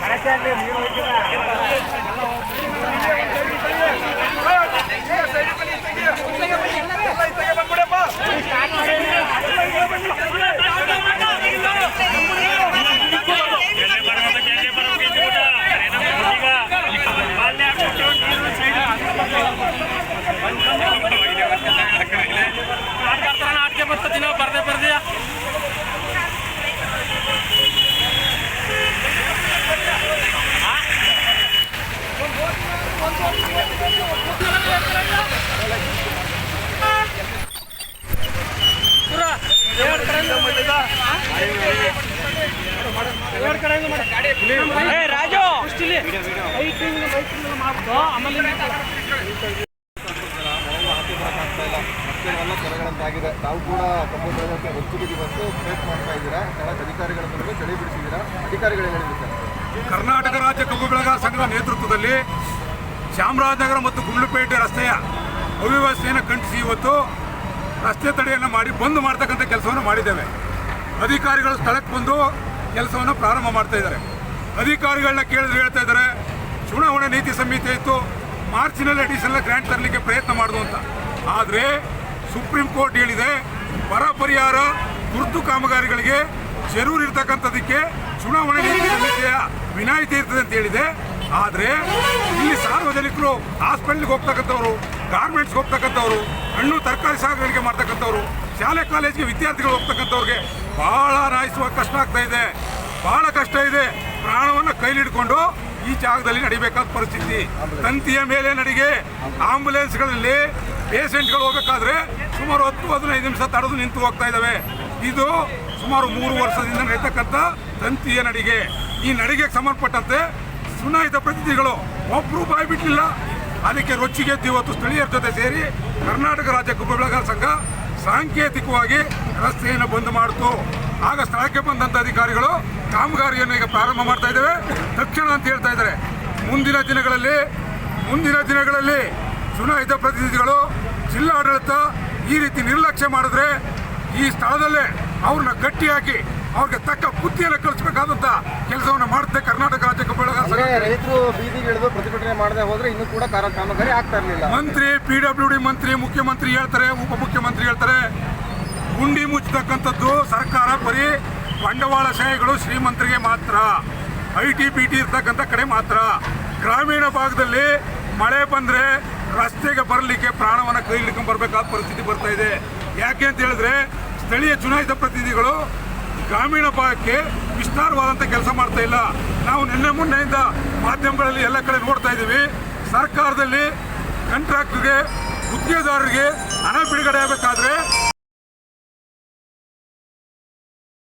கரெக்டாக ರಾಜು! ಆಮೇಲೆ ತಾವು ಕೂಡ ಕಬ್ಬು ಬೆಳೆಯೋಕ್ಕೆ ಒತ್ತುಗೆ ಬಂದು ಪ್ರಯತ್ನ ಮಾಡ್ತಾ ಇದ್ದೀರಾ ಸ್ಥಳದ ಅಧಿಕಾರಿಗಳ ಮೂಲಕ ಚಳಿ ಬಿಡಿಸಿದ್ದೀರಾ ಅಧಿಕಾರಿಗಳು ಹೇಳಿದ್ದಾರೆ ಕರ್ನಾಟಕ ರಾಜ್ಯ ಕಬ್ಬು ಬೆಳೆಗಾರ ಸಂಘದ ನೇತೃತ್ವದಲ್ಲಿ ಚಾಮರಾಜನಗರ ಮತ್ತು ಗುಂಡ್ಲುಪೇಟೆ ರಸ್ತೆಯ ಅವ್ಯವಸ್ಥೆಯನ್ನು ಖಂಡಿಸಿ ಇವತ್ತು ರಸ್ತೆ ತಡೆಯನ್ನು ಮಾಡಿ ಬಂದ್ ಮಾಡ್ತಕ್ಕಂಥ ಕೆಲಸವನ್ನು ಮಾಡಿದ್ದೇವೆ. ಅಧಿಕಾರಿಗಳು ಸ್ಥಳಕ್ಕೆ ಬಂದು ಕೆಲಸವನ್ನು ಪ್ರಾರಂಭ ಮಾಡ್ತಾ ಇದ್ದಾರೆ. ಅಧಿಕಾರಿಗಳನ್ನ ಕೇಳಿದ್ರೆ ಹೇಳ್ತಾ ಇದ್ದಾರೆ, ಚುನಾವಣೆ ನೀತಿ ಸಂಹಿತೆ ಇತ್ತು, ಮಾರ್ಚಿನಲ್ಲಿ ಅಡಿಷನಲ್ ಗ್ರ್ಯಾಂಟ್ ತರಲಿಕ್ಕೆ ಪ್ರಯತ್ನ ಮಾಡುದು ಅಂತ. ಆದರೆ ಸುಪ್ರೀಂ ಕೋರ್ಟ್ ಹೇಳಿದೆ, ಬರ ಪರಿಹಾರ, ತುರ್ತು ಕಾಮಗಾರಿಗಳಿಗೆ ಇರ್ತಕ್ಕಂಥದ್ದಕ್ಕೆ ಚುನಾವಣೆ ನೀತಿ ಸಂಹಿತೆಯ ವಿನಾಯಿತಿ ಇರ್ತದೆ ಅಂತ ಹೇಳಿದೆ. ಆದರೆ ಇಲ್ಲಿ ಸಾರ್ವಜನಿಕರು ಹಾಸ್ಪಿಟಲ್ಗೆ ಹೋಗ್ತಕ್ಕಂಥವ್ರು ಗಾರ್ಮೆಂಟ್ಸ್ಗೆ ಹೋಗ್ತಕ್ಕಂಥವ್ರು, ಹಣ್ಣು ತರಕಾರಿ ಸಾಗಾಣಿಕೆ ಮಾಡ್ತಕ್ಕಂಥವ್ರು ಶಾಲೆ ಕಾಲೇಜಿಗೆ ವಿದ್ಯಾರ್ಥಿಗಳು ಹೋಗ್ತಕ್ಕಂಥವ್ರಿಗೆ ಬಹಳ ನಾಯಿಸುವ ಕಷ್ಟ ಆಗ್ತಾ ಇದೆ. ಬಹಳ ಕಷ್ಟ ಇದೆ. ಪ್ರಾಣವನ್ನು ಕೈಲಿಡ್ಕೊಂಡು ಈ ಜಾಗದಲ್ಲಿ ನಡಿಬೇಕಾದ ಪರಿಸ್ಥಿತಿ. ತಂತಿಯ ಮೇಲೆ ನಡಿಗೆ, ಆಂಬುಲೆನ್ಸ್ಗಳಲ್ಲಿ ಪೇಷೆಂಟ್ಗಳು ಹೋಗಬೇಕಾದ್ರೆ ಸುಮಾರು ಹತ್ತು, ಹದಿನೈದು ನಿಮಿಷ ತಡೆದು ನಿಂತು ಹೋಗ್ತಾ ಇದ್ದಾವೆ ಇದು ಸುಮಾರು ಮೂರು ವರ್ಷದಿಂದ ನಡೀತಕ್ಕಂಥ ತಂತಿಯ ನಡಿಗೆ. ಈ ನಡಿಗೆಗೆ ಸಂಬಂಧಪಟ್ಟಂತೆ ಚುನಾಯಿತ ಪ್ರತಿನಿಧಿಗಳು ಒಬ್ಬರು ಬಾಯಿ ಬಿಟ್ಟಿಲ್ಲ ಅದಕ್ಕೆ ರೊಚ್ಚಿಗೆದ್ದು ಇವತ್ತು ಸ್ಥಳೀಯರ ಜೊತೆ ಸೇರಿ ಕರ್ನಾಟಕ ರಾಜ್ಯ ಕುಂಭ ಬೆಳೆಗಾರ ಸಂಘ ಸಾಂಕೇತಿಕವಾಗಿ ರಸ್ತೆಯನ್ನು ಬಂದ್ ಮಾಡಿತು. ಆಗ ಸ್ಥಳಕ್ಕೆ ಬಂದಂತ ಅಧಿಕಾರಿಗಳು ಕಾಮಗಾರಿಯನ್ನು ಈಗ ಪ್ರಾರಂಭ ಮಾಡ್ತಾ ಇದ್ದೇವೆ. ತಕ್ಷಣ ಅಂತ ಹೇಳ್ತಾ ಇದ್ದಾರೆ. ಮುಂದಿನ ದಿನಗಳಲ್ಲಿ ಮುಂದಿನ ದಿನಗಳಲ್ಲಿ ಚುನಾಯಿತ ಪ್ರತಿನಿಧಿಗಳು, ಜಿಲ್ಲಾಡಳಿತ ಈ ರೀತಿ ನಿರ್ಲಕ್ಷ್ಯ ಮಾಡಿದ್ರೆ ಈ ಸ್ಥಳದಲ್ಲೇ ಅವ್ರನ್ನ ಗಟ್ಟಿಯಾಗಿ ಅವ್ರಿಗೆ ತಕ್ಕ ಬುದ್ಧಿಯನ್ನು ಕಳಿಸ್ಬೇಕಾದಂತ ಕೆಲಸವನ್ನು ಮಾಡುತ್ತೆ ಕರ್ನಾಟಕ ರಾಜ್ಯ ಕಬ್ಬಳ ರೈತರು ಬೀದಿಗೆ ಇಳಿದು ಪ್ರತಿಭಟನೆ ಮಾಡದೆ ಹೋದ್ರೆ ಇನ್ನೂ ಕೂಡ ಕಾಮಗಾರಿ ಆಗ್ತಾ ಇರಲಿಲ್ಲ. ಮಂತ್ರಿ ಪಿ ಡಬ್ಲ್ಯೂ ಡಿ ಮಂತ್ರಿ ಮುಖ್ಯಮಂತ್ರಿ ಹೇಳ್ತಾರೆ ಉಪಮುಖ್ಯಮಂತ್ರಿ ಹೇಳ್ತಾರೆ. ಗುಂಡಿ ಮುಚ್ಚತಕ್ಕಂಥದ್ದು ಸರ್ಕಾರ ಬರೀ ಬಂಡವಾಳಶಾಹಿಗಳು ಶ್ರೀಮಂತರಿಗೆ ಮಾತ್ರ. ಐ ಟಿ ಬಿ ಟಿ ಇರ್ತಕ್ಕಂಥ ಕಡೆ ಮಾತ್ರ. ಗ್ರಾಮೀಣ ಭಾಗದಲ್ಲಿ ಮಳೆ ಬಂದರೆ ರಸ್ತೆಗೆ ಬರಲಿಕ್ಕೆ ಪ್ರಾಣವನ್ನು ಕೈ ಹಿಡ್ಕೊಂಡು ಬರಬೇಕಾದ ಪರಿಸ್ಥಿತಿ ಬರ್ತಾ ಇದೆ. ಯಾಕೆ ಅಂತ ಹೇಳಿದ್ರೆ ಸ್ಥಳೀಯ ಚುನಾಯಿತ ಪ್ರತಿನಿಧಿಗಳು ಗ್ರಾಮೀಣ ಭಾಗಕ್ಕೆ ವಿಸ್ತಾರವಾದಂಥ ಕೆಲಸ ಮಾಡ್ತಾ ಇಲ್ಲ. ನಾವು ನಿನ್ನೆ ಮೊನ್ನೆಯಿಂದ ಮಾಧ್ಯಮಗಳಲ್ಲಿ ಎಲ್ಲ ಕಡೆ ನೋಡ್ತಾ ಇದ್ದೀವಿ. ಸರ್ಕಾರದಲ್ಲಿ ಕಂಟ್ರಾಕ್ಟ್ರಿಗೆ ಗುತ್ತಿಗೆದಾರರಿಗೆ ಹಣ ಬಿಡುಗಡೆ ಆಗಬೇಕಾದ್ರೆ